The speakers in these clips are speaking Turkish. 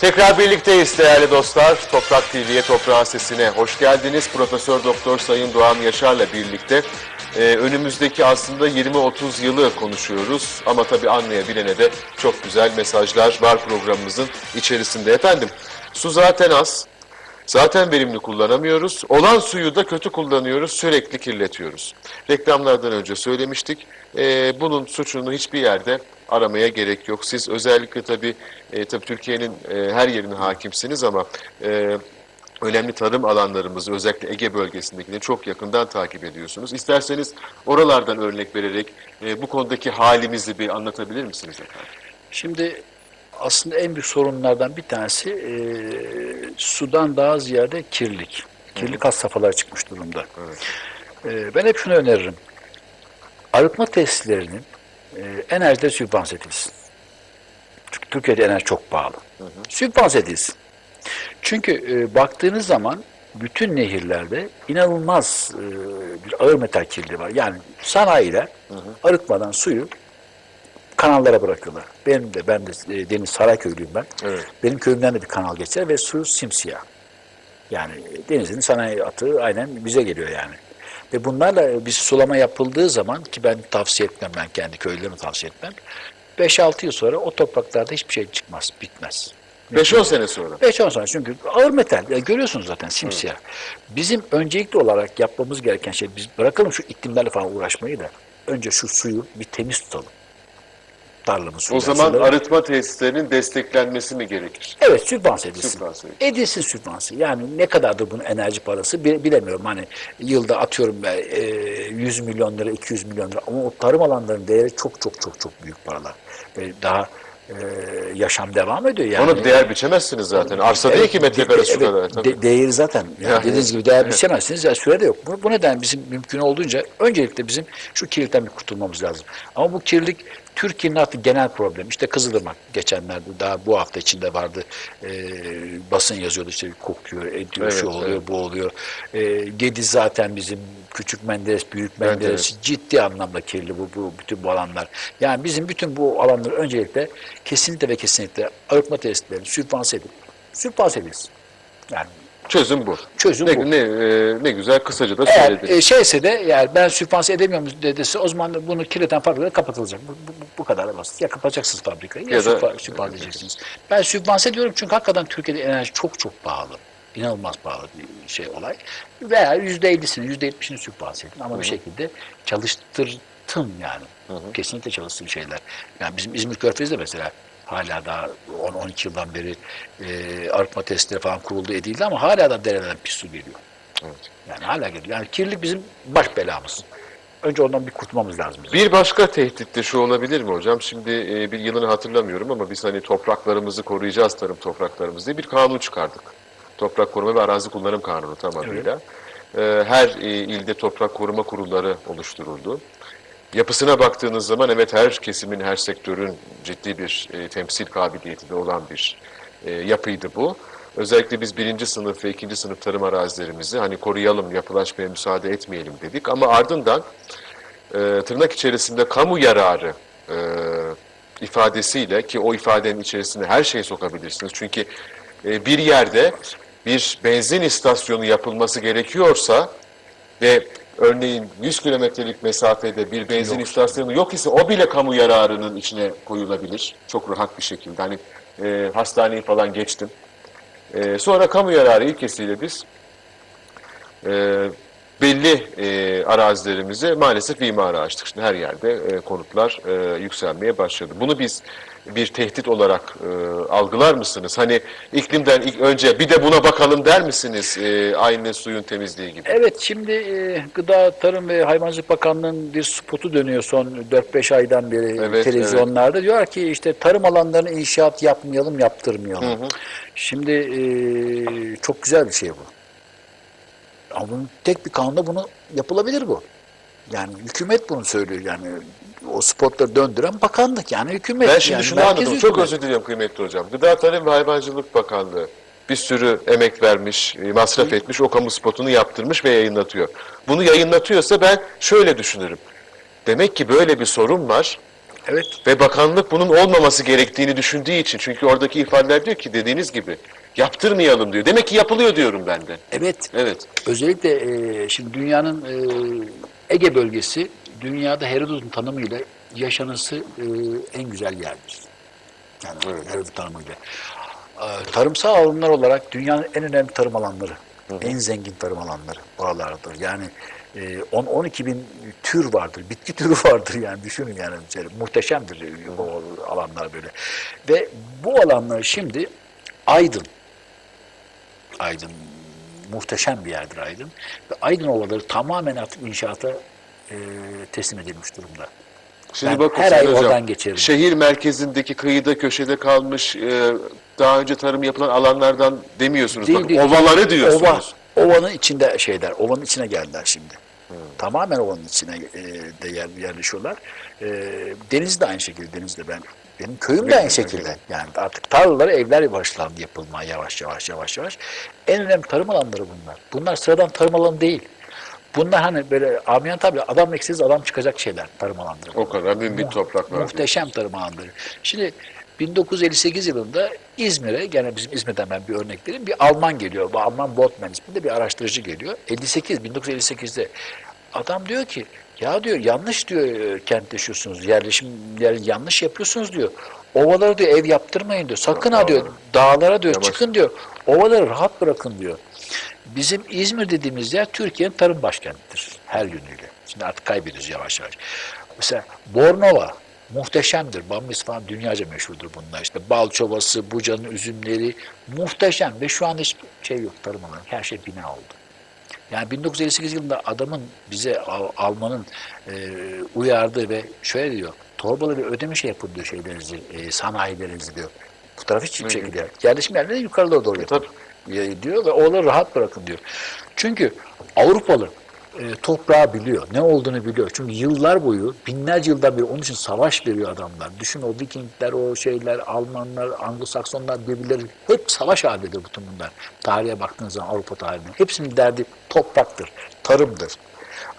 Tekrar birlikteyiz değerli dostlar. Toprak TV'ye, Toprağın Sesi'ne hoş geldiniz. Profesör Doktor Sayın Doğan Yaşar'la birlikte e, önümüzdeki aslında 20-30 yılı konuşuyoruz. Ama tabii anlayabilene de çok güzel mesajlar var programımızın içerisinde. Efendim, su zaten az. Zaten verimli kullanamıyoruz. Olan suyu da kötü kullanıyoruz, sürekli kirletiyoruz. Reklamlardan önce söylemiştik. Ee, bunun suçunu hiçbir yerde aramaya gerek yok. Siz özellikle tabii, e, tabii Türkiye'nin e, her yerine hakimsiniz ama e, önemli tarım alanlarımızı özellikle Ege bölgesindekini çok yakından takip ediyorsunuz. İsterseniz oralardan örnek vererek e, bu konudaki halimizi bir anlatabilir misiniz efendim? Şimdi aslında en büyük sorunlardan bir tanesi e, sudan daha ziyade kirlilik. Kirlilik has safhalara çıkmış durumda. E, ben hep şunu öneririm. Arıtma tesislerinin e, enerjileri sübvanse edilsin. Çünkü Türkiye'de enerji çok pahalı. Sübvanse edilsin. Çünkü e, baktığınız zaman bütün nehirlerde inanılmaz e, bir ağır metal kirliliği var. Yani sanayiler arıtmadan suyu kanallara bırakıyorlar. Benim de ben de e, Deniz Sarayköylüyüm ben. Evet. Benim köyümden de bir kanal geçer ve su simsiyah. Yani denizin sanayi atığı aynen bize geliyor yani. Ve bunlarla bir sulama yapıldığı zaman ki ben tavsiye etmem ben kendi köylerimi tavsiye etmem. 5-6 yıl sonra o topraklarda hiçbir şey çıkmaz, bitmez. 5-10 sene sonra. 5-10 sonra çünkü ağır metal. Ya görüyorsunuz zaten simsiyah. Bizim öncelikli olarak yapmamız gereken şey biz bırakalım şu iklimlerle falan uğraşmayı da önce şu suyu bir temiz tutalım. Tarlamız O zaman arıtma tesislerinin desteklenmesi mi gerekir? Evet sübvanse edilsin. Sübvanse. Edilsin sübvanse. Yani ne kadardır bunun enerji parası bi- bilemiyorum. Hani yılda atıyorum ben e, 100 milyon lira, 200 milyon lira ama o tarım alanlarının değeri çok çok çok çok büyük paralar. Ve daha e, yaşam devam ediyor yani. Onu değer biçemezsiniz zaten. Arsa değil ki metrekare su evet, kadar. Tabii. de- değeri zaten. Yani Yani, dediğiniz gibi değer biçemezsiniz. Yani süre de yok. Bu, bu neden bizim mümkün olduğunca öncelikle bizim şu kirlilikten bir kurtulmamız lazım. Ama bu kirlilik Türkiye'nin artık genel problemi. İşte Kızılırmak geçenlerde daha bu hafta içinde vardı. Ee, basın yazıyordu işte kokuyor, ediyor, şu Evet, oluyor, evet. bu oluyor. Ee, Gediz zaten bizim küçük Menderes, büyük Menderes. Menderes ciddi anlamda kirli bu, bu bütün bu alanlar. Yani bizim bütün bu alanları öncelikle kesinlikle ve kesinlikle arıtma tesislerini sübvanse edip sübvanse edilsin. Yani Çözüm bu. Çözüm ne, bu. Ne, e, ne güzel kısaca da eğer söylediniz. e, şeyse de yani ben sübvanse edemiyorum dediyse o zaman bunu kirleten fabrikalar kapatılacak. Bu, bu, bu kadar basit. Ya kapatacaksınız fabrikayı ya, Ya da- sübvan- sübvanse edeceksiniz. Ben sübvanse ediyorum çünkü hakikaten Türkiye'de enerji çok çok pahalı. İnanılmaz pahalı bir şey olay. Veya yüzde ellisini, yüzde yetmişini sübvanse edin ama bir şekilde çalıştırtın yani. Kesinlikle çalıştığım şeyler. Yani bizim İzmir Körfezi de mesela hala daha 10-12 yıldan beri e, arıtma testleri falan kuruldu edildi ama hala da dereden pis su geliyor. Evet. Yani hala geliyor. Yani kirlilik bizim baş belamız. Önce ondan bir kurtulmamız lazım. bizim. Bir başka tehdit de şu olabilir mi hocam? Şimdi e, bir yılını hatırlamıyorum ama biz hani topraklarımızı koruyacağız tarım topraklarımızı diye bir kanun çıkardık. Toprak Koruma ve Arazi Kullanım Kanunu tam adıyla. E, Her e, ilde toprak koruma kurulları oluşturuldu. Yapısına baktığınız zaman evet her kesimin, her sektörün ciddi bir e, temsil kabiliyeti de olan bir e, yapıydı bu. Özellikle biz birinci sınıf ve ikinci sınıf tarım arazilerimizi hani koruyalım, yapılaşmaya müsaade etmeyelim dedik. Ama ardından e, tırnak içerisinde kamu yararı e, ifadesiyle ki o ifadenin içerisine her şeyi sokabilirsiniz. Çünkü e, bir yerde bir benzin istasyonu yapılması gerekiyorsa ve örneğin 100 kilometrelik mesafede bir benzin istasyonu yok ise o bile kamu yararının içine koyulabilir. Çok rahat bir şekilde. Hani e, hastaneyi falan geçtim. E, sonra kamu yararı ilkesiyle biz e, belli e, arazilerimizi maalesef imara açtık. Şimdi her yerde e, konutlar e, yükselmeye başladı. Bunu biz bir tehdit olarak e, algılar mısınız? Hani iklimden ilk önce bir de buna bakalım der misiniz? E, aynı suyun temizliği gibi. Evet şimdi e, Gıda, Tarım ve Hayvancılık Bakanlığı'nın bir spotu dönüyor son 4-5 aydan beri Evet, televizyonlarda. Diyor ki işte tarım alanlarını inşaat yapmayalım, yaptırmayalım. Şimdi e, çok güzel bir şey bu. Ama bunun tek bir kanunda bunu yapılabilir bu. Yani hükümet bunu söylüyor yani o spotları döndüren bakanlık yani hükümet. Ben şimdi yani şunu anladım. Çok hükümet. özür diliyorum kıymetli hocam. Gıda Tarım ve Hayvancılık Bakanlığı bir sürü emek vermiş, e, masraf etmiş, o kamu spotunu yaptırmış ve yayınlatıyor. Bunu yayınlatıyorsa ben şöyle düşünürüm. Demek ki böyle bir sorun var. Evet. Ve bakanlık bunun olmaması gerektiğini düşündüğü için. Çünkü oradaki ifadeler diyor ki dediğiniz gibi yaptırmayalım diyor. Demek ki yapılıyor diyorum ben de. Evet. Evet. Özellikle e, şimdi dünyanın e, Ege bölgesi dünyada Herodot'un tanımıyla yaşanası e, en güzel yerdir. Yani Herodot tanımıyla. E, tarımsal alanlar olarak dünyanın en önemli tarım alanları, en zengin tarım alanları oralardır. Yani e, 10-12 bin tür vardır, bitki türü vardır yani düşünün yani muhteşemdir o alanlar böyle. Ve bu alanlar şimdi Aydın, Aydın muhteşem bir yerdir Aydın. Ve Aydın ovaları tamamen artık inşaata e, teslim edilmiş durumda. Şimdi Ben bakın her ay Hocam, oradan geçerim. Şehir merkezindeki kıyıda köşede kalmış e, daha önce tarım yapılan alanlardan demiyorsunuz. Değil, bakın, değil. ovaları diyorsunuz. Ova, ovanın içinde şeyler, ovanın içine geldiler şimdi. Tamamen ovanın içine e, de yer, yerleşiyorlar. E, deniz de aynı şekilde, denizde ben benim köyüm de aynı şekilde. Yani artık tarlalara evler başlandı yapılmaya yavaş yavaş yavaş yavaş. En önemli tarım alanları bunlar. Bunlar sıradan tarım alanı değil. Bunlar hani böyle amiyant tabi adam eksiz adam çıkacak şeyler tarım alanları. O kadar mümbit topraklar. Muhteşem tarım alanları. Şimdi 1958 yılında İzmir'e, gene bizim İzmir'den ben bir örnek vereyim, bir Alman geliyor. Bu Alman Boltman isminde bir araştırıcı geliyor. 58, 1958'de adam diyor ki, ya diyor yanlış diyor kentleşiyorsunuz, yerleşim yer, yanlış yapıyorsunuz diyor. Ovalara diyor ev yaptırmayın diyor. Sakın ha diyor dağlara diyor Yavaş. çıkın diyor. Ovaları rahat bırakın diyor. Bizim İzmir dediğimiz yer Türkiye'nin tarım başkentidir her yönüyle. Şimdi artık kaybediyoruz yavaş yavaş. Mesela Bornova muhteşemdir. Bambis falan dünyaca meşhurdur bunlar. İşte Balçovası, Buca'nın üzümleri muhteşem ve şu anda hiçbir şey yok tarım alanı. Her şey bina oldu. Yani 1958 yılında adamın bize Al- Alman'ın e, uyardığı ve şöyle diyor. Torbalı bir ödeme şey yapın diyor şeylerinizi, e, sanayilerinizi diyor. Bu taraf hiçbir şekilde. Yerleşim yerleri yukarıda doğru yapın e, diyor ve oğlanı rahat bırakın diyor. Çünkü Avrupalı e, toprağı biliyor, ne olduğunu biliyor. Çünkü yıllar boyu, binlerce yıldan beri onun için savaş veriyor adamlar. Düşün o Vikingler, o şeyler, Almanlar, Anglo-Saksonlar birbirleri hep savaş halindedir bütün bunlar. Tarihe baktığınız zaman Avrupa tarihine. Hepsinin derdi topraktır, tarımdır.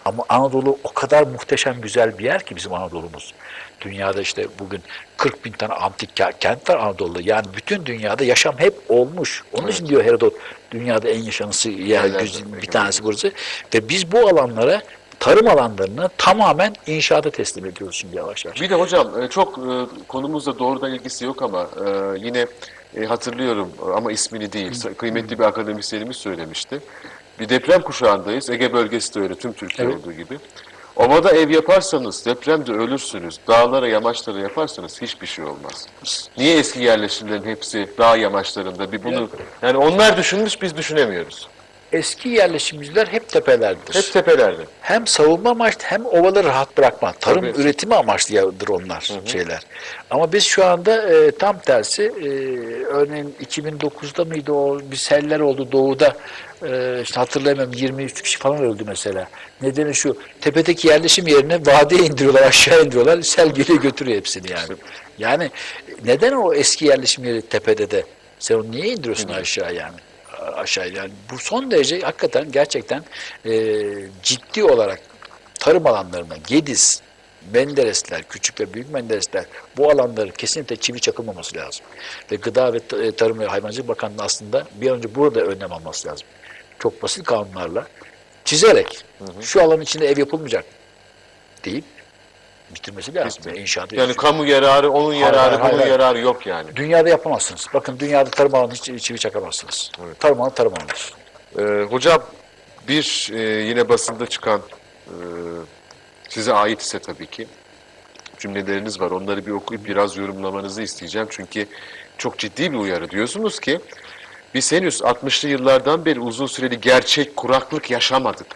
Ama Anadolu o kadar muhteşem güzel bir yer ki bizim Anadolu'muz. Dünyada işte bugün 40 bin tane antik ke- kent var Anadolu'da. Yani bütün dünyada yaşam hep olmuş. Onun için diyor Herodot dünyada en yaşanısı yer Yerlerden güzel- bir tanesi burası. Ve biz bu alanlara tarım alanlarını tamamen inşaata teslim ediyoruz şimdi yavaş yavaş. Bir de hocam e, çok e, konumuzla doğrudan ilgisi yok ama e, yine hatırlıyorum ama ismini değil. Kıymetli bir akademisyenimiz söylemişti. Bir deprem kuşağındayız. Ege bölgesi de öyle tüm Türkiye Evet. olduğu gibi. Ovada ev yaparsanız depremde ölürsünüz. Dağlara, yamaçlara yaparsanız hiçbir şey olmaz. Niye eski yerleşimlerin hepsi dağ yamaçlarında? Bir bunu yani onlar düşünmüş biz düşünemiyoruz. Eski yerleşimciler hep tepelerdir. Hep tepelerde. hem savunma amaçlı hem ovaları rahat bırakma. Tarım Tabii. üretimi amaçlıdır onlar şeyler. Ama biz şu anda e, tam tersi e, örneğin 2009'da mıydı o bir seller oldu doğuda e, işte hatırlayamıyorum 23 kişi falan öldü mesela. Nedeni şu tepedeki yerleşim yerine vadeye indiriyorlar aşağı indiriyorlar sel geliyor götürüyor hepsini yani. Yani neden o eski yerleşim yeri tepede de sen onu niye indiriyorsun aşağı yani? Aşağı yani bu son derece hakikaten gerçekten e, ciddi olarak tarım alanlarına Gediz, Menderesler, küçük ve büyük Menderesler bu alanları kesinlikle çivi çakılmaması lazım. Ve Gıda ve e, Tarım ve Hayvancılık Bakanlığı aslında bir an önce burada önlem alması lazım. Çok basit kanunlarla çizerek şu alanın içinde ev yapılmayacak deyip bitirmesi lazım. Bitti. İnşaatı Yani kamu yararı, onun yararı, hayır, bunun hayır. yararı yok yani. Dünyada yapamazsınız. Bakın dünyada tarım alanı hiç çivi çakamazsınız. Tarım alanı tarım alanıdır. Ee, hocam bir e, yine basında çıkan e, size ait ise tabii ki cümleleriniz var. Onları bir okuyup biraz yorumlamanızı isteyeceğim. Çünkü çok ciddi bir uyarı diyorsunuz ki biz henüz 60'lı yıllardan beri uzun süreli gerçek kuraklık yaşamadık.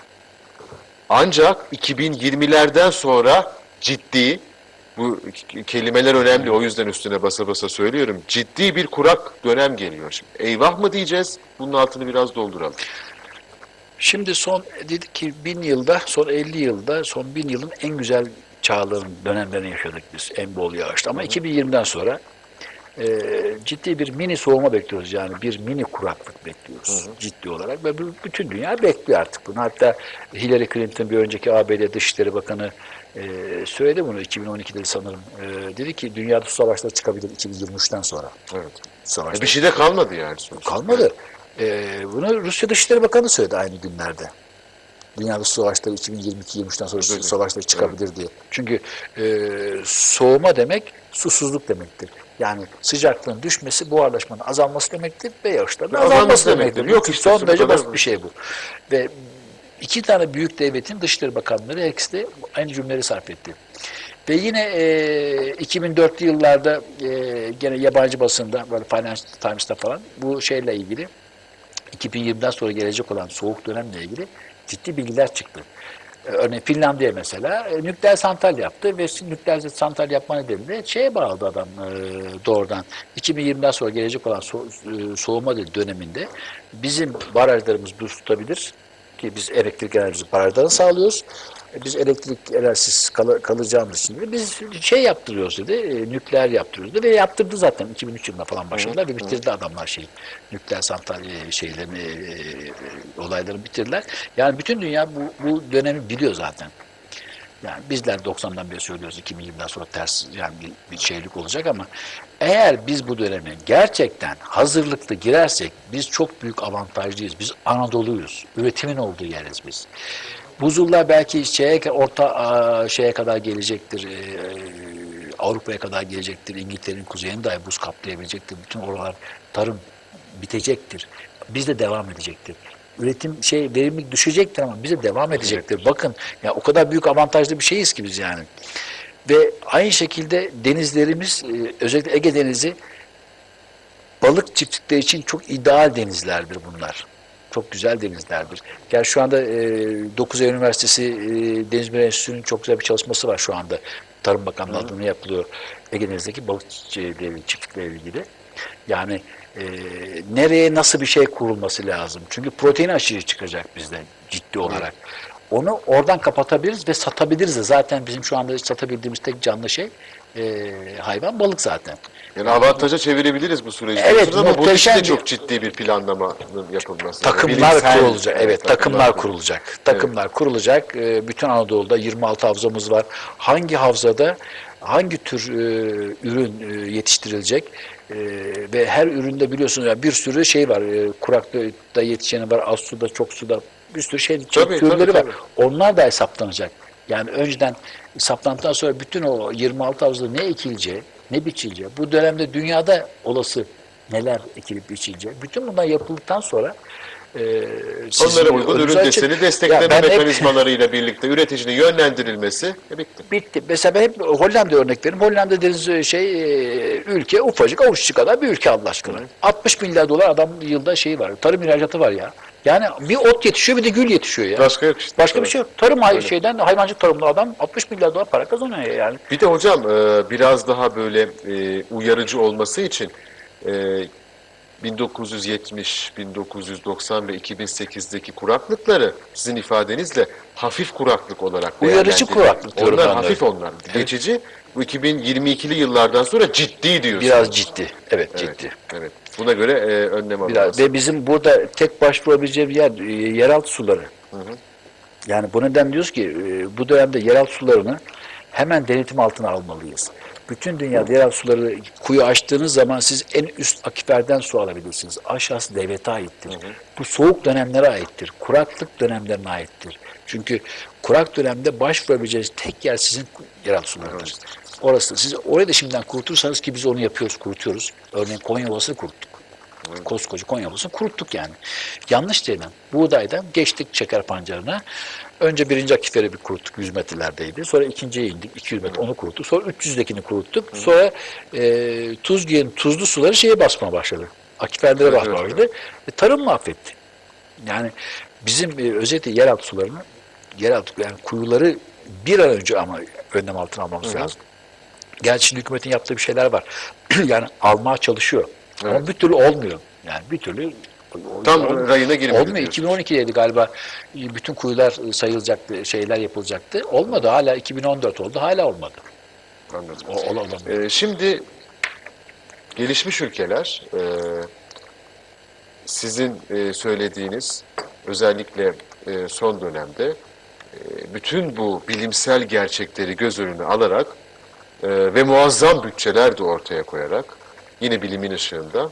Ancak 2020'lerden sonra ciddi bu kelimeler önemli o yüzden üstüne basa basa söylüyorum. Ciddi bir kurak dönem geliyor şimdi. Eyvah mı diyeceğiz? Bunun altını biraz dolduralım. Şimdi son dedik ki bin yılda, son 50 yılda, son bin yılın en güzel çağların, dönemlerini yaşadık biz en bol yağışta. Ama 2020'den sonra e, ciddi bir mini soğuma bekliyoruz. Yani bir mini kuraklık bekliyoruz ciddi olarak. Ve bütün dünya bekliyor artık bunu. Hatta Hillary Clinton bir önceki ABD Dışişleri Bakanı e, söyledi bunu 2012'de sanırım. E, dedi ki dünyada su savaşları çıkabilir 2023'ten sonra. Evet. Savaşlar. E, bir şey de kalmadı yani sonuçta. Kalmadı. E, bunu Rusya Dışişleri Bakanı söyledi aynı günlerde. Dünyada su savaşları 2022-23'ten sonra su Evet. savaşları çıkabilir diye. Çünkü e, soğuma demek susuzluk demektir. Yani sıcaklığın düşmesi buharlaşmanın azalması demektir ve yağışların azalması, azalması demektir. demektir. Yok işte, son derece basit bir şey bu. Ve iki tane büyük devletin dışişleri bakanları her de aynı cümleleri sarf etti. Ve yine e, 2004'lü yıllarda e, gene yabancı basında böyle Financial Times'ta falan bu şeyle ilgili 2020'den sonra gelecek olan soğuk dönemle ilgili ciddi bilgiler çıktı. Ee, Örneğin Finlandiya mesela e, nükleer santral yaptı ve nükleer santral yapma nedeniyle şeye bağladı adam e, doğrudan. 2020'den sonra gelecek olan so- e, soğuma döneminde bizim barajlarımız tutabilir ki biz elektrik enerjisi barajdan sağlıyoruz. E, Biz elektrik enerjisiz kal- kalacağımız için de biz şey yaptırıyoruz dedi, e, nükleer yaptırıyoruz dedi ve yaptırdı zaten 2003 yılında falan başladılar ve bitirdi adamlar şey nükleer santral e, şeylerini e, e, olayları bitirdiler. Yani bütün dünya bu, bu dönemi biliyor zaten. Yani bizler 90'dan beri söylüyoruz 2020'den sonra ters yani bir, bir şeylik olacak ama eğer biz bu döneme gerçekten hazırlıklı girersek biz çok büyük avantajlıyız. Biz Anadolu'yuz. Üretimin olduğu yeriz biz. Buzullar belki şeye orta şeye kadar gelecektir. e, Avrupa'ya kadar gelecektir. İngiltere'nin kuzeyini dahi buz kaplayabilecektir. Bütün oralar tarım bitecektir. Biz de devam edecektir. Üretim şey verimlilik düşecektir ama bize devam edecektir. Bakın ya o kadar büyük avantajlı bir şeyiz ki biz yani. Ve aynı şekilde denizlerimiz e, özellikle Ege Denizi balık çiftlikleri için çok ideal denizlerdir bunlar. Çok güzel denizlerdir. Yani şu anda e, 9 Eylül Üniversitesi e, Deniz Bilimleri Enstitüsü'nün çok güzel bir çalışması var şu anda. Tarım Bakanlığı adına yapılıyor. Ege Denizi'ndeki balık çiftlikleri- çiftlikleriyle ilgili. Yani e, nereye nasıl bir şey kurulması lazım? Çünkü protein aşırı çıkacak bizde ciddi olarak. Onu oradan kapatabiliriz ve satabiliriz de. Zaten bizim şu anda satabildiğimiz tek canlı şey e, hayvan balık zaten. Yani avantaja çevirebiliriz bu süreci. Evet, ama de bir- çok ciddi bir planlamanın yapılması. Takımlar Bilimsel- kurulacak. Evet, takımlar kurulacak. kurulacak. Takımlar kurulacak. Ee, Bütün Anadolu'da 26 havzamız var. Hangi havzada hangi tür e, ürün e, yetiştirilecek? E, ve her üründe biliyorsunuz ya bir sürü şey var. E, kuraklıkta yetişeni var, az suda, çok suda bir sürü şey Tabii, türleri tabii, var. tabii. Onlar da hesaplanacak. Yani önceden hesaplandıktan sonra bütün o 26 havzada ne ekileceği, ne biçileceği, bu dönemde dünyada olası neler ekilip biçileceği, bütün bunlar yapıldıktan sonra e, sizin Onlara uygun ürün açık. deseni Ya destekleme ben hep- mekanizmalarıyla birlikte üreticinin yönlendirilmesi e, bitti. Bitti. Mesela ben hep Hollanda örnek veririm. Hollanda deniz şey e, ülke ufacık avuççu kadar bir ülke Allah aşkına. 60 milyar dolar adam yılda şeyi var. Tarım ihracatı var ya. Yani bir ot yetişiyor bir de gül yetişiyor ya. Başka yok işte. Başka bir şey yok. Tarım Öyle. şeyden hayvancılık tarımlı adam 60 milyar dolar para kazanıyor yani. Bir de hocam e, biraz daha böyle e, uyarıcı olması için e, 1970, 1990 ve 2008'deki kuraklıkları sizin ifadenizle hafif kuraklık olarak Uyarıcı kuraklık diyorum Onlar hafif onlar. Geçici. Bu 2022'li yıllardan sonra ciddi diyorsunuz. Biraz ciddi. Evet Evet, ciddi. evet. Buna göre e, önlem Biraz. alınması. Ve bizim burada tek başvurabileceğimiz yer e, yeraltı suları. Yani bu neden diyoruz ki e, bu dönemde yeraltı sularını hemen denetim altına almalıyız. Bütün dünyada yeraltı suları kuyu açtığınız zaman siz en üst akiferden su alabilirsiniz. Aşağısı devlete aittir. Bu soğuk dönemlere aittir. Kuraklık dönemlerine aittir. Çünkü kurak dönemde başvurabileceğiniz tek yer sizin yeraltı sularıdır. Orası. Siz orayı da şimdiden kurutursanız ki biz onu yapıyoruz, kurutuyoruz. Örneğin Konya Ovası'nı kuruttuk. Koskoca Konya Ovası'nı kuruttuk yani. Yanlış denen buğdaydan geçtik şeker pancarına. Önce birinci akiferi bir kuruttuk 100 metrelerdeydi. Sonra ikinciye indik 200 metre onu kuruttuk. Sonra 300'dekini kuruttuk. Sonra e, Tuzgi'nin tuzlu suları şeye basmaya başladı. Akiferlere Evet, basmaya evet, başladı. E, tarım mahvetti. Yani bizim e, özellikle yeraltı sularını yeraltı yani kuyuları bir an önce ama önlem altına almamız lazım. Gerçi şimdi hükümetin yaptığı bir şeyler var. yani almaya çalışıyor. Ama Evet. bir türlü olmuyor. Yani bir türlü Tam Olmuyor. rayına girmedi Olmuyor. diyorsunuz. 2012'deydi galiba bütün kuyular sayılacaktı, şeyler yapılacaktı. Olmadı. Hala 2014 oldu. Hala olmadı. Anladım. O, olamıyor. Ee, şimdi gelişmiş ülkeler e, sizin e, söylediğiniz özellikle e, son dönemde e, bütün bu bilimsel gerçekleri göz önüne alarak e, ve muazzam bütçeler de ortaya koyarak yine bilimin ışığında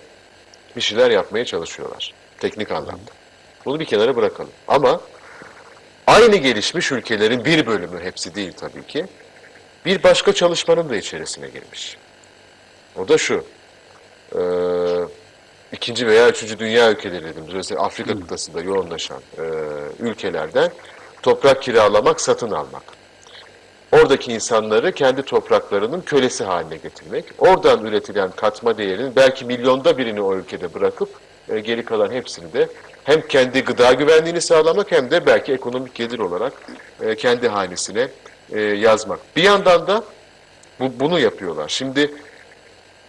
bir şeyler yapmaya çalışıyorlar teknik anlamda. Bunu bir kenara bırakalım. Ama aynı gelişmiş ülkelerin bir bölümü, hepsi değil tabii ki, bir başka çalışmanın da içerisine girmiş. O da şu, e, ikinci veya üçüncü dünya ülkeleri dediğimiz, özellikle Afrika kıtasında yoğunlaşan e, ülkelerden toprak kiralamak, satın almak. Oradaki insanları kendi topraklarının kölesi haline getirmek, oradan üretilen katma değerinin belki milyonda birini o ülkede bırakıp e, geri kalan hepsini de hem kendi gıda güvenliğini sağlamak hem de belki ekonomik gelir olarak e, kendi hanesine e, yazmak. Bir yandan da bu, bunu yapıyorlar. Şimdi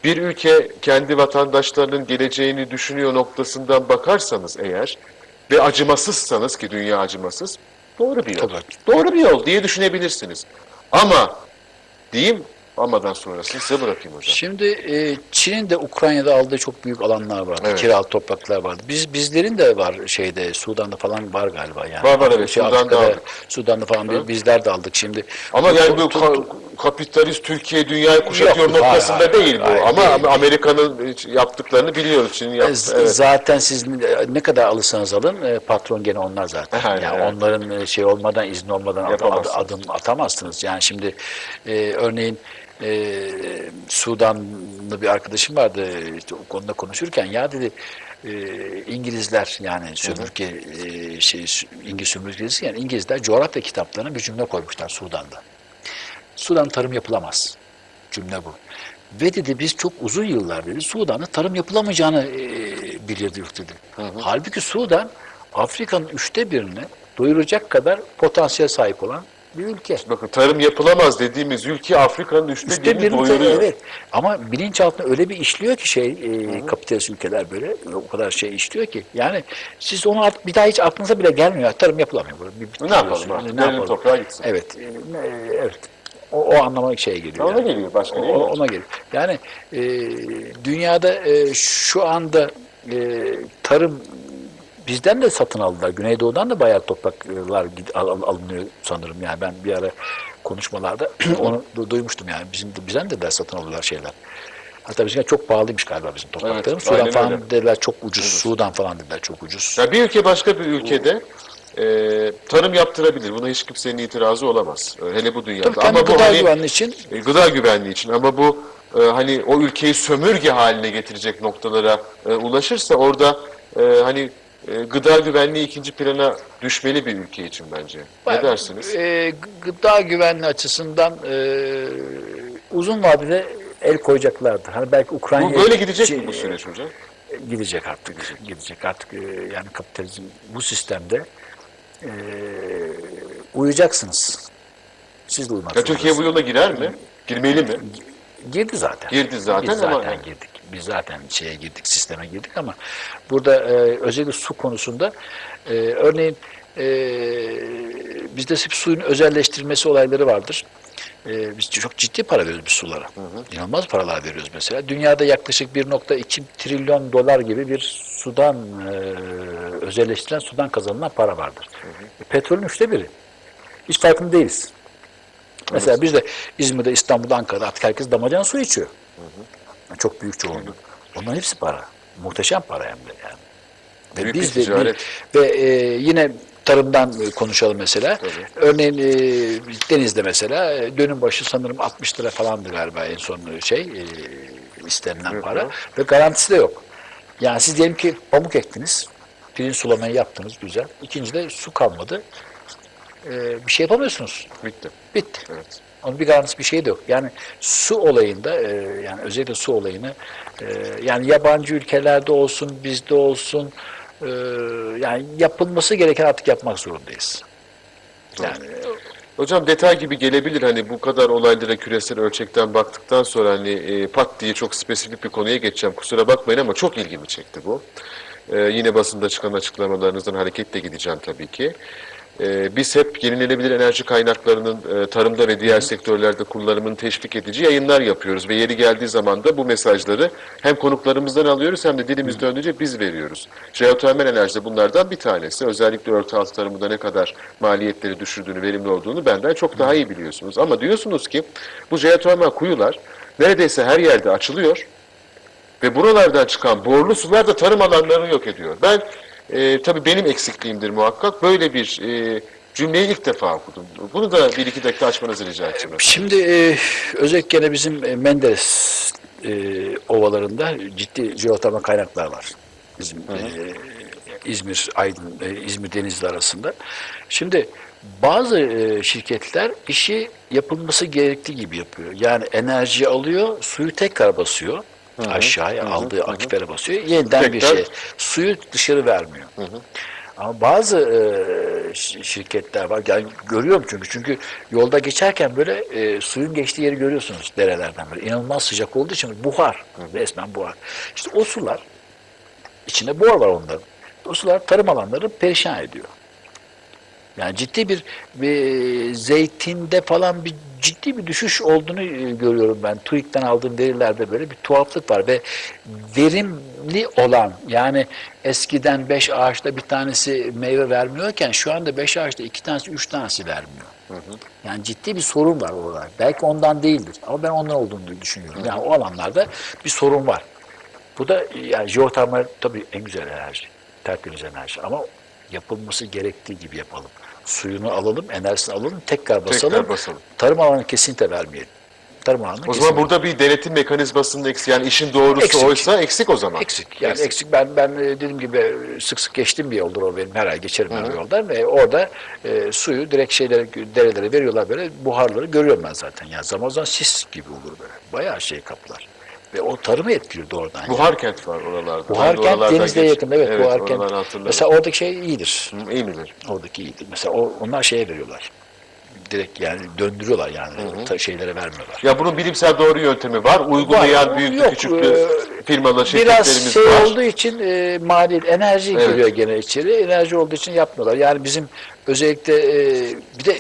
bir ülke kendi vatandaşlarının geleceğini düşünüyor noktasından bakarsanız eğer ve acımasızsanız ki dünya acımasız doğru bir yol. Tabii. Doğru bir yol diye düşünebilirsiniz. Ama diyeyim amadan sonrasını size bırakayım hocam. Şimdi e, Çin'in de Ukrayna'da aldığı çok büyük alanlar var. Evet. Kiralık topraklar var. Biz bizlerin de var şeyde Sudan'da falan var galiba yani. Var, var, evet. Şey, Sudan'da Afrika'da, aldık. Sudan'da falan Hı. bizler de aldık şimdi. Ama Bu- yani bu ka- kapitalist Türkiye dünyayı kuşatıyor Yok, noktasında hayır, değil bu. hayır, Ama değil. Amerika'nın yaptıklarını biliyoruz. Çin'in yaptı. z- Evet. Zaten siz ne- kadar alırsanız alın e, patron gene onlar zaten. Aynen, yani evet. onların e, şey olmadan izni olmadan adım, adım atamazsınız. Yani şimdi e, örneğin e, Sudanlı bir arkadaşım vardı işte o konuda konuşurken ya dedi e, İngilizler yani sömürge e, şey İngiliz sömürgesi yani İngilizler coğrafya kitaplarına bir cümle koymuşlar Sudan'da. Sudan tarım yapılamaz. Cümle bu. Ve dedi biz çok uzun yıllar dedi Sudan'da tarım yapılamayacağını e, bilirdik dedi. Halbuki Sudan Afrika'nın üçte birini doyuracak kadar potansiyel sahip olan bir ülke. Bakın tarım yapılamaz dediğimiz ülke Afrika'nın üçte, Üçte birini doyuruyor. evet. Ama bilinçaltında öyle bir işliyor ki şey e, kapitalist ülkeler böyle o kadar şey işliyor ki. Yani siz onu artık bir daha hiç aklınıza bile gelmiyor. Tarım yapılamıyor. Böyle bir- Ne yapalım artık? Ne yapalım? toprağa gitsin. Evet. e, evet. O, o anlama şeye geliyor. Ona yani. geliyor. Başka O- ona geliyor. Yani e, dünyada e, şu anda e, tarım bizden de satın aldılar. Güneydoğu'dan da bayağı topraklar alınıyor sanırım. Yani ben bir ara konuşmalarda onu du- duymuştum yani. Bizim de, bizden de, de satın alıyorlar şeyler. Hatta bizim çok pahalıymış galiba bizim topraklarımız. Sudan aynen falan öyle. dediler çok ucuz. Sudan falan dediler çok ucuz. Ya bir ülke başka bir ülkede e, tarım yaptırabilir. Buna hiç kimsenin itirazı olamaz. Hele bu dünyada. Tabii Ama bu gıda hani güvenliği için e, gıda güvenliği için ama bu e, hani o ülkeyi sömürge haline getirecek noktalara e, ulaşırsa orada e, hani e, gıda güvenliği ikinci plana düşmeli bir ülke için bence. Ne dersiniz? e, gıda güvenliği açısından e, uzun vadede el koyacaklardır. Hani belki Ukrayna Bu böyle gidecek Şey, mi bu süreç hocam? Gidecek artık. Gidecek artık. e, Yani kapitalizm bu sistemde e, uyacaksınız. Siz de uymak Ya Türkiye bu yola girer mi? Girmeli mi? Girdi zaten. Girdi zaten Biz ama- zaten girdik. Biz zaten şeye girdik, sisteme girdik ama burada e, özellikle su konusunda e, örneğin e, bizde hep suyun özelleştirilmesi olayları vardır. E, biz çok ciddi para veriyoruz biz sulara. İnanılmaz paralar veriyoruz mesela. Dünyada yaklaşık 1.2 trilyon dolar gibi bir sudan e, özelleştirilen sudan kazanılan para vardır. E, petrolün üçte biri. Hiç farkında değiliz. Mesela biz de İzmir'de, İstanbul'da, Ankara'da artık herkes damacana su içiyor. Çok büyük çoğunluk. Onların hepsi para. Muhteşem para hem de yani. Ve Büyük bir biz de ticaret. ve e, yine tarımdan e, konuşalım mesela. Tabii. Örneğin e, denizde mesela e, dönüm başı sanırım 60 lira falandı galiba en son şey e, istenilen Hı para hı. ve garantisi de yok. Yani siz diyelim ki pamuk ektiniz, pirinç sulamayı yaptınız güzel. İkinci de su kalmadı. E, bir şey yapamıyorsunuz. Bitti. Bitti. Evet. Onun bir garantisi bir şey de yok. Yani su olayında e, yani özellikle su olayını e, yani yabancı ülkelerde olsun bizde olsun e, yani yapılması gereken artık yapmak zorundayız. Yani Hocam detay gibi gelebilir hani bu kadar olaylara küresel ölçekten baktıktan sonra hani e, pat diye çok spesifik bir konuya geçeceğim kusura bakmayın ama çok ilgimi çekti bu. E, yine basında çıkan açıklamalarınızdan hareketle gideceğim tabii ki. E, biz hep yenilenebilir enerji kaynaklarının e, tarımda ve diğer sektörlerde kullanımını teşvik edici yayınlar yapıyoruz ve yeri geldiği zaman da bu mesajları hem konuklarımızdan alıyoruz hem de dilimiz döndüğünce biz veriyoruz. Jeotermal enerji de bunlardan bir tanesi. Özellikle örtü altı tarımında ne kadar maliyetleri düşürdüğünü, verimli olduğunu benden çok daha iyi biliyorsunuz. Ama diyorsunuz ki bu jeotermal kuyular neredeyse her yerde açılıyor ve buralardan çıkan borlu sular da tarım alanlarını yok ediyor. Ben e, tabii benim eksikliğimdir muhakkak. Böyle bir e, cümleyi ilk defa okudum. Bunu da bir iki dakika açmanızı rica edeceğim. Şimdi e, özellikle gene bizim e, Menderes e, ovalarında ciddi jeotermal kaynaklar var. Bizim e, İzmir, Aydın, e, İzmir Denizli arasında. Şimdi bazı e, şirketler işi yapılması gerektiği gibi yapıyor. Yani enerji alıyor, suyu tekrar basıyor. Aşağıya aldığı akifere basıyor. Yeniden bir Tekrar- şey. Suyu dışarı vermiyor. Ama bazı e, şi- şirketler var. Yani görüyorum çünkü. Çünkü yolda geçerken böyle e, suyun geçtiği yeri görüyorsunuz derelerden böyle. İnanılmaz sıcak olduğu için buhar. Resmen buhar. İşte o sular içinde buhar var onların. O sular tarım alanları perişan ediyor. Yani ciddi bir, bir zeytinde falan bir ciddi bir düşüş olduğunu e, görüyorum ben. TÜİK'ten aldığım verilerde böyle bir tuhaflık var ve verimli olan yani eskiden beş ağaçta bir tanesi meyve vermiyorken şu anda beş ağaçta iki tanesi üç tanesi vermiyor. Yani ciddi bir sorun var orada. Belki ondan değildir ama ben ondan olduğunu düşünüyorum. Yani o alanlarda bir sorun var. Bu da yani jeotermal tabii en güzel enerji. Tertemiz enerji ama yapılması gerektiği gibi yapalım. Suyunu alalım, enerjisini alalım, tekrar basalım. Tekrar basalım. Tarım alanı kesinlikle vermeyelim. Tarım alanı O kesinlikle zaman burada bir denetim mekanizmasının eksik. Yani işin doğrusu Eksik. oysa eksik o zaman. Eksik. Yani eksik. Ben ben e, dediğim gibi e, sık sık geçtiğim bir yoldur o benim. Her ay geçerim ben o yoldan ve orada e, suyu direkt şeylere, derelere veriyorlar böyle buharları görüyorum ben zaten. Yani zaman zaman sis gibi olur böyle. Bayağı şey kaplar. Ve o tarımı etkiliyor doğrudan. yani. Buhar kent var oralarda. Ben de Buhar kent oralardan denizde geçtim. yakın. Evet, Buhar kent. oraları hatırlarım. Mesela oradaki şey iyidir. Hı, iyi midir? Oradaki iyidir. Mesela o, onlar şeye veriyorlar. Direkt yani döndürüyorlar yani. Ta- şeylere vermiyorlar. Ya bunun bilimsel doğru yöntemi var. Uygulayan Var, büyüklü yok, küçüklü e, firmalar, Biraz şirketlerimiz şey var. olduğu için e, maliyet, enerji Evet. giriyor gene içeri. Enerji olduğu için yapmıyorlar. Yani bizim özellikle e, bir de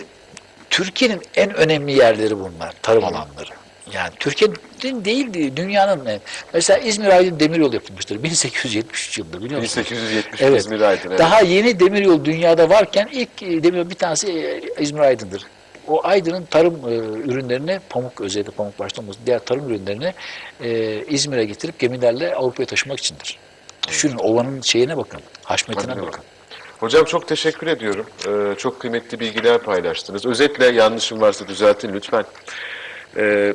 Türkiye'nin en önemli yerleri bunlar, tarım alanları. Yani Türkiye'nin değil, dünyanın en. Mesela İzmir Aydın Demiryolu yapılmıştır 1873 yılında biliyor musunuz? 1870 Evet. İzmir Aydın. Evet. Daha yeni demiryolu dünyada varken ilk e, demiryolu bir tanesi e, İzmir Aydın'dır. O Aydın'ın tarım e, ürünlerini, pamuk özellikle pamuk başta diğer tarım ürünlerini e, İzmir'e getirip gemilerle Avrupa'ya taşımak içindir. Düşünün ovanın şeyine bakın, haşmetine Tabii. bakın. Hocam çok teşekkür ediyorum. Ee, çok kıymetli bilgiler paylaştınız. Özetle yanlışım varsa düzeltin lütfen. Ee,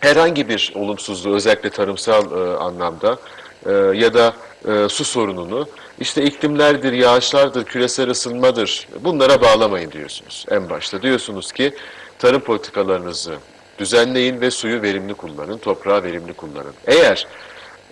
herhangi bir olumsuzluğu özellikle tarımsal e, anlamda e, ya da e, su sorununu işte iklimlerdir, yağışlardır, küresel ısınmadır bunlara bağlamayın diyorsunuz en başta. Diyorsunuz ki tarım politikalarınızı düzenleyin ve suyu verimli kullanın, toprağı verimli kullanın. Eğer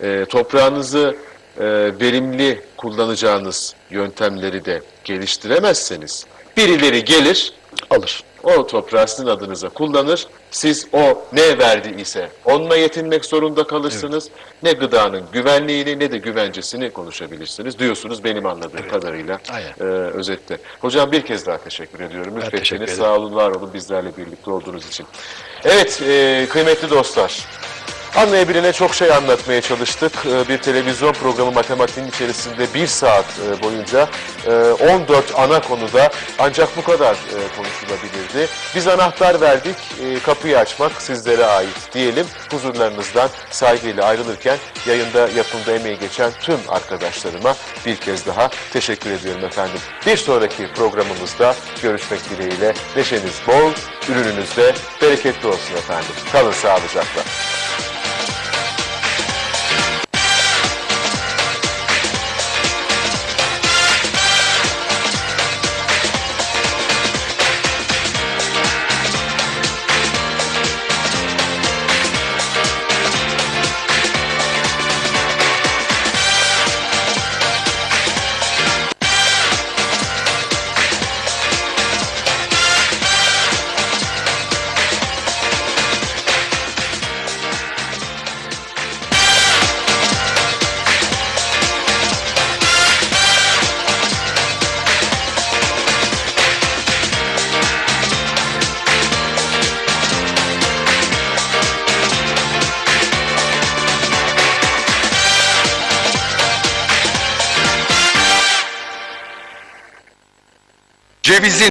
e, toprağınızı e, verimli kullanacağınız yöntemleri de geliştiremezseniz birileri gelir Alır. o toprağı sizin adınıza kullanır. Siz o ne verdi ise onunla yetinmek zorunda kalırsınız. Ne gıdanın güvenliğini ne de güvencesini konuşabilirsiniz diyorsunuz benim anladığım kadarıyla Aynen. e, özetle. Hocam bir kez daha teşekkür ediyorum. Lütfettiniz. Sağ olun, var olun bizlerle birlikte olduğunuz için. Evet e, kıymetli dostlar. Anlayabilene çok şey anlatmaya çalıştık. Ee, Bir televizyon programı matematiğin içerisinde bir saat e, boyunca e, 14 ana konuda ancak bu kadar e, konuşulabilirdi. Biz anahtar verdik, e, kapıyı açmak sizlere ait diyelim. Huzurlarınızdan saygıyla ayrılırken yayında yapımda emeği geçen tüm arkadaşlarıma bir kez daha teşekkür ediyorum efendim. Bir sonraki programımızda görüşmek dileğiyle. Neşeniz bol, ürününüz de bereketli olsun efendim. Kalın sağlıcakla.